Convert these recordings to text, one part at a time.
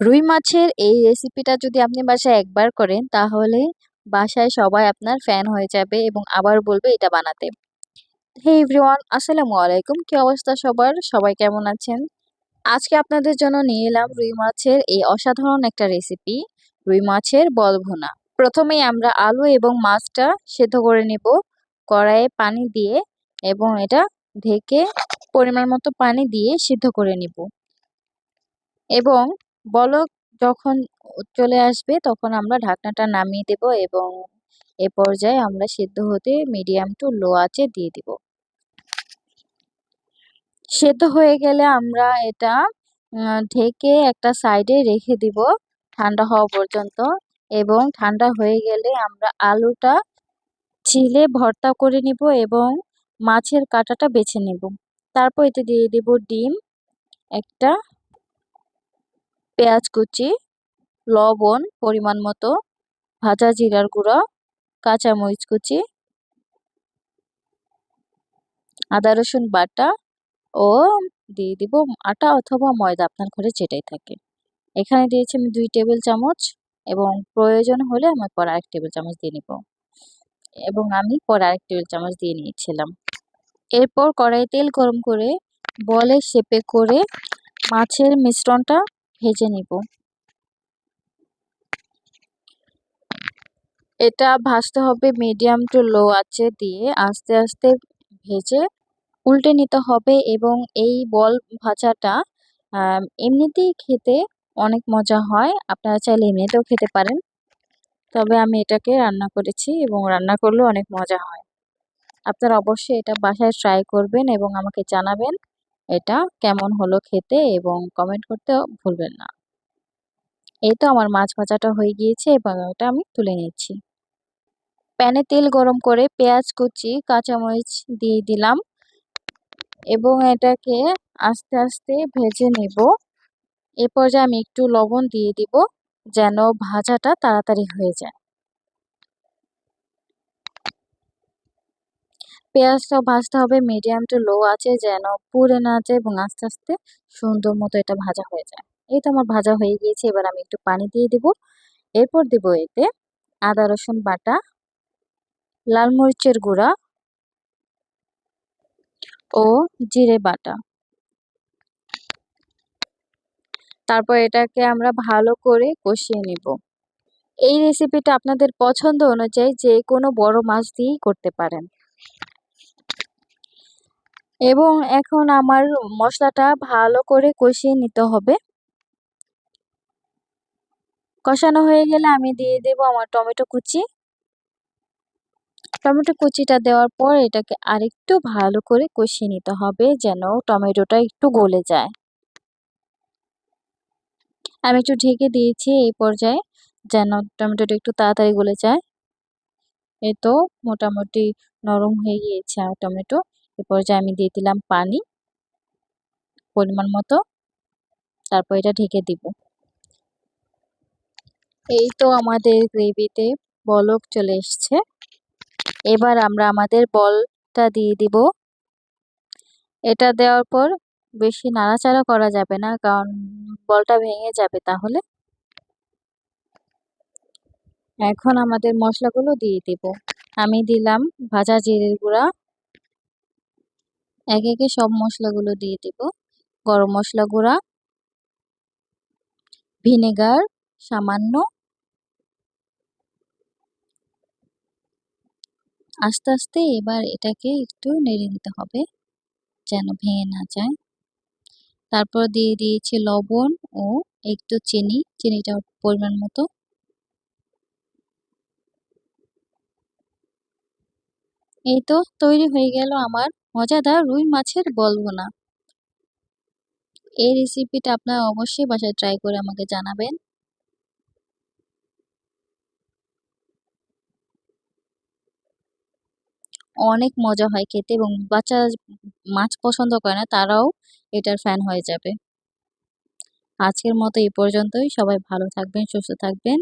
রুই মাছের এই রেসিপিটা যদি আপনি বাসায় একবার করেন, তাহলে বাসায় সবাই আপনার ফ্যান হয়ে যাবে এবং আবার বলবে এটা বানাতে। হে এভরিওয়ান আসসালামু আলাইকুম। কি অবস্থা সবার? সবাই কেমন আছেন? আজকে আপনাদের জন্য নিয়ে এলাম রুই মাছের এই অসাধারণ একটা রেসিপি রুই মাছের বল ভুনা প্রথমেই আমরা আলু এবং মাছটা সেদ্ধ করে নেব। কড়াইয়ে পানি দিয়ে এবং এটা ঢেকে পরিমাণ মতো পানি দিয়ে সিদ্ধ করে নিব। এবং বলক যখন চলে আসবে তখন আমরা ঢাকনাটা নামিয়ে দেব এবং এ পর্যায়ে আমরা সেদ্ধ হতে মিডিয়াম টু লো আঁচে দিয়ে দিব। সেদ্ধ হয়ে গেলে আমরা এটা ঢেকে একটা সাইডে রেখে দিব ঠান্ডা হওয়া পর্যন্ত এবং ঠান্ডা হয়ে গেলে আমরা আলুটা ছিলে ভর্তা করে নিব এবং মাছের কাঁটাটা বেছে নেব। তারপর এতে দিয়ে দেব ডিম, একটা পেঁয়াজ কুচি, লবণ, পরিমাণ মতো, ভাজা জিরার গুঁড়া, কাঁচামরিচ কুচি, আদা রসুন বাটা ও দিয়ে দিব আটা অথবা ময়দা, আপনার ঘরে যেটাই থাকে। এখানে দিয়েছি আমি দুই টেবিল চামচ এবং প্রয়োজন হলে আমার পর আরেক টেবিল চামচ দিয়ে নিব। এবং আমি পর আরেক টেবিল চামচ দিয়ে নিয়েছিলাম। এরপর কড়াই তেল গরম করে বলে শেপে করে মাছের মিশ্রণটা ভেজে নিব। এটা ভাজতে হবে মিডিয়াম টু লো আঁচে দিয়ে আস্তে আস্তে ভেজে উল্টে নিতে হবে এবং এই বল ভাজাটা এমনিতেই খেতে অনেক মজা হয়। আপনারা চাইলে এমনিতেও খেতে পারেন। তবে আমি এটাকে রান্না করেছি এবং রান্না করলেও অনেক মজা হয়। আপনারা অবশ্যই এটা বাসায় ট্রাই করবেন এবং আমাকে জানাবেন এটা কেমন হলো খেতে এবং কমেন্ট করতে ভুলবেন না। এই তো আমার মাছ ভাজাটা হয়ে গিয়েছে এবং এটা আমি তুলে নিচ্ছি। প্যানে তেল গরম করে পেঁয়াজ কুচি, কাঁচামরিচ দিয়ে দিলাম এবং এটাকে আস্তে আস্তে ভেজে নেব। এ পর্যায়ে আমি একটু লবণ দিয়ে দিব যেন ভাজাটা তাড়াতাড়ি হয়ে যায়। পেঁয়াজটা ভাজতে হবে। মিডিয়াম টু লো আছে যেন পুড়ে না যায় এবং আস্তে আস্তে সুন্দর মতো এটা ভাজা হয়ে যায়। এই তো আমার ভাজা হয়ে গিয়েছে। এবার আমি একটু পানি দিয়ে দিব। এরপর দিব এতে আদা, রসুন বাটা, লাল মরিচের গুঁড়া ও জিরে বাটা। তারপর এটাকে আমরা ভালো করে কষিয়ে নিব। এই রেসিপিটা আপনাদের পছন্দ অনুযায়ী যে কোনো বড় মাছ দিয়েই করতে পারেন। এবং এখন আমার মশলাটা ভালো করে কষিয়ে নিতে হবে। কষানো হয়ে গেলে আমি দিয়ে দেব আমার টমেটো কুচি। টমেটো কুচিটা দেওয়ার পর এটাকে আরেকটু ভালো করে কষিয়ে নিতে হবে যেন টমেটোটা একটু গলে যায়। আমি একটু ঢেকে দিয়েছি এই পর্যায়ে যেন টমেটোটা একটু তাড়াতাড়ি গলে যায়। এ তো মোটামুটি নরম হয়ে গিয়েছে আর টমেটো। এ পর্যায়ে আমি দিয়ে দিলাম পানি পরিমাণ মতো, তারপর এটা ঢেকে দিব। এই তো আমাদের গ্রেভিতে বলক চলে এসছে। এবার আমরা আমাদের বলটা দিয়ে দিব। এটা দেওয়ার পর বেশি নাড়াচাড়া করা যাবে না, কারণ বলটা ভেঙে যাবে তাহলে। এখন আমাদের মশলাগুলো দিয়ে দিব। আমি দিলাম ভাজা জিরের গুঁড়া। একে একে সব মশলাগুলো দিয়ে দিব। গরম মশলা গুঁড়া, ভিনেগার সামান্য, আস্তে আস্তে এবার এটাকে একটু নেড়ে দিতে হবে যেন ভেঙে না যায়। তারপর দিয়ে দিয়েছি লবণ ও একটু চিনি, চিনিটা পরিমাণ মতো। এই তো তৈরি হয়ে গেল আমার মজাদার রুই মাছের বলবোনা এই রেসিপিটা আপনারা অবশ্যই বাসায় ট্রাই করে আমাকে জানাবেন। অনেক মজা হয় খেতে এবং বাচ্চা মাছ পছন্দ করে না, তারাও এটার ফ্যান হয়ে যাবে। আজকের মতো এই পর্যন্তই। সবাই ভালো থাকবেন, সুস্থ থাকবেন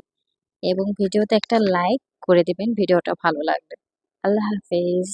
এবং ভিডিওতে একটা লাইক করে দিবেন, ভিডিওটা ভালো লাগবে। আল্লাহ হাফেজ।